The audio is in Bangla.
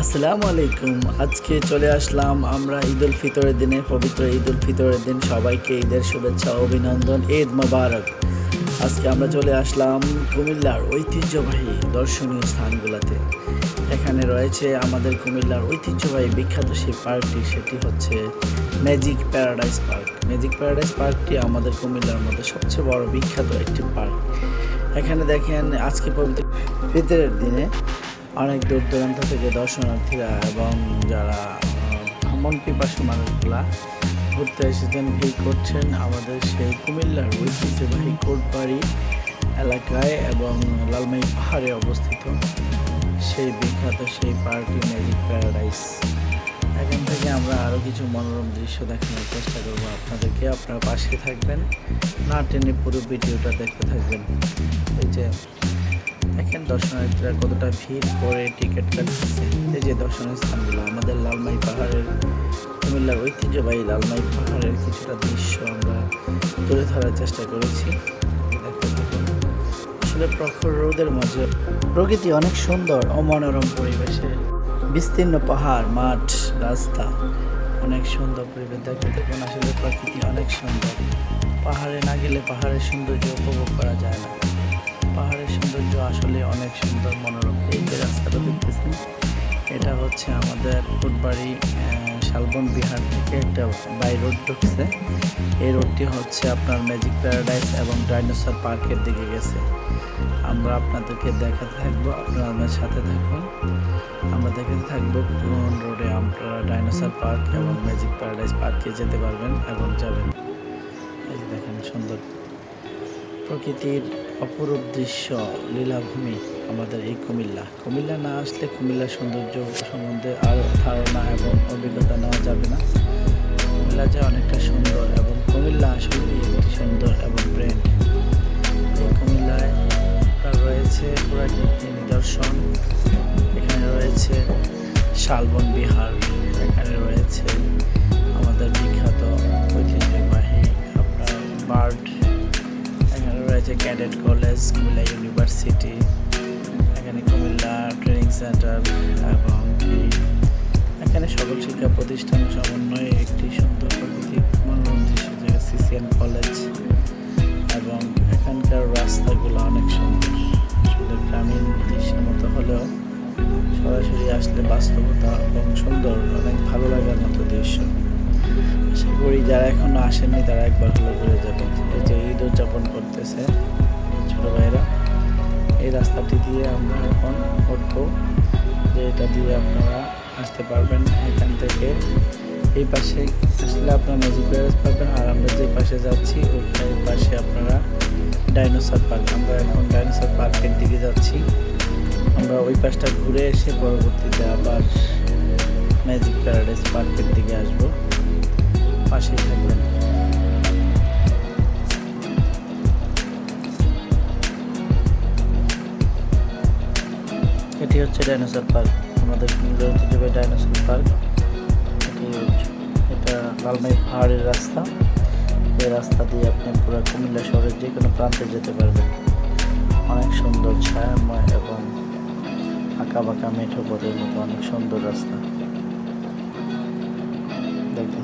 আসসালামু আলাইকুম। আজকে চলে আসলাম আমরা ঈদ উল ফিতরের দিনে, পবিত্র ঈদ উল ফিতরের দিন। সবাইকে ঈদের শুভেচ্ছা, অভিনন্দন, ঈদ মোবারক। আজকে আমরা চলে আসলাম কুমিল্লার ঐতিহ্যবাহী দর্শনীয় স্থানগুলোতে। এখানে রয়েছে আমাদের কুমিল্লার ঐতিহ্যবাহী বিখ্যাত সেই পার্কটি। সেটি হচ্ছে magic paradise park. Magic paradise পার্কটি আমাদের কুমিল্লার মধ্যে সবচেয়ে বড় বিখ্যাত একটি পার্ক। এখানে দেখেন আজকে পবিত্র ফিতরের দিনে অনেক দূর দূরান্ত থেকে দর্শনার্থীরা এবং যারা ভ্রমণ পিপাসু মানুষগুলা ঘুরতে এসেছেন, ভিড় করছেন আমাদের সেই কুমিল্লার ঐতিহ্যবাহী কোটবাড়ি এলাকায় এবং লালমাই পাহাড়ে অবস্থিত সেই বিখ্যাত সেই পার্টি ম্যাজিক প্যারাডাইস। এখান থেকে আমরা আরও কিছু মনোরম দৃশ্য দেখানোর চেষ্টা করব আপনাদেরকে। আপনারা পাশে থাকবেন, না টেনে পুরো ভিডিওটা দেখতে থাকবেন। দর্শনার্থীরা কতটা ভিড় করে টিকিট কাটতেছে। এই যে দর্শনীয় স্থানগুলো আমাদের লালমাই পাহাড়ের, কুমিল্লার ঐতিহ্যবাহী লালমাই পাহাড়ের কিছুটা দৃশ্য আমরা তুলে ধরার চেষ্টা করেছি। আসলে প্রখর রোদের মাঝে প্রকৃতি অনেক সুন্দর ও মনোরম পরিবেশে বিস্তীর্ণ পাহাড়, মাঠ, রাস্তা অনেক সুন্দর পরিবেশ। দেখতে থাকুন, আসলে প্রকৃতি অনেক সুন্দর। পাহাড়ে না গেলে পাহাড়ের সৌন্দর্য উপভোগ করা যায় না। পাহাড়ের সৌন্দর্য আসলে অনেক সুন্দর, মনোরম। এই যে রাস্তাটা দেখতেছেন, এটা হচ্ছে আমাদের ফুটবাড়ি শালবন বিহার থেকে একটা বাই রোড ঢুকছে। এই রোডটি হচ্ছে আপনার ম্যাজিক প্যারাডাইস এবং ডাইনোসর পার্কের দিকে গেছে। আমরা আপনাদেরকে দেখাতে থাকব, আপনারা আমার সাথে থাকুন। আমরা দেখাতে থাকব কোন রোডে আপনারা ডাইনোসর পার্ক এবং ম্যাজিক প্যারাডাইস পার্কে যেতে পারবেন এবং যাবেন। এই দেখেন সুন্দর প্রকৃতির অপরূপ দৃশ্য, লীলাভূমি আমাদের এই কুমিল্লা। কুমিল্লা না আসলে কুমিল্লার সৌন্দর্য সম্বন্ধে আরও ধারণা এবং অভিজ্ঞতা নেওয়া যাবে না। কুমিল্লা যে অনেকটা সুন্দর এবং কুমিল্লা আসলে একটি সুন্দর এবং ব্র্যান্ড এই কুমিল্লায় রয়েছে পুরাকীর্তি নিদর্শন। এখানে রয়েছে শালবন বিহার। কলেজ কুমিল্লা ইউনিভার্সিটি এখানে কুমিল্লা ট্রেনিং সেন্টার এবং এখানে সকল শিক্ষা প্রতিষ্ঠান সমন্বয়ে একটি সুন্দর প্রাকৃতিক মনোরম দৃশ্য, যেটা সিসিএন কলেজ এবং এখানকার রাস্তাগুলো অনেক সুন্দর। আসলে গ্রামীণ দৃশ্যের মতো হলেও সরাসরি আসলে বাস্তবতা এবং সুন্দর, অনেক ভালো লাগার মতো দৃশ্য। আশা করি যারা এখনও আসেননি, তারা একবার ঘুরে যাবেন। যে ঈদ উদযাপন করতেছে ছোট ভাইরা এই রাস্তাটি দিয়ে আমরা এখন উঠবো যে এটা দিয়ে আপনারা আসতে পারবেন এখান থেকে। এই পাশে আসলে আপনারা ম্যাজিক প্যালেস পাবেন আর আমরা যে পাশে যাচ্ছি ওই পাশে আপনারা ডাইনোসর পার্ক আমরা এখন ডাইনোসর পার্কের দিকে যাচ্ছি। আমরা ওই পাশটা ঘুরে এসে পরবর্তীতে আবার ম্যাজিক প্যারাডাইস পার্কের দিকে আসব। পাশেই থাকবেন। হচ্ছে ডাইনোসর পার্ক আমাদের কুমিল্লার ঐতিহ্যবাহী ডাইনোসর পার্ক এটি লালমাই পাহাড়ের রাস্তা। এই রাস্তা দিয়ে আপনি পুরো কুমিল্লা শহরের যে কোনো প্রান্তে যেতে পারবেন। অনেক সুন্দর ছায়াময় এবং আঁকা বাঁকা মেঠো পথের মতো অনেক সুন্দর রাস্তা। দেখতে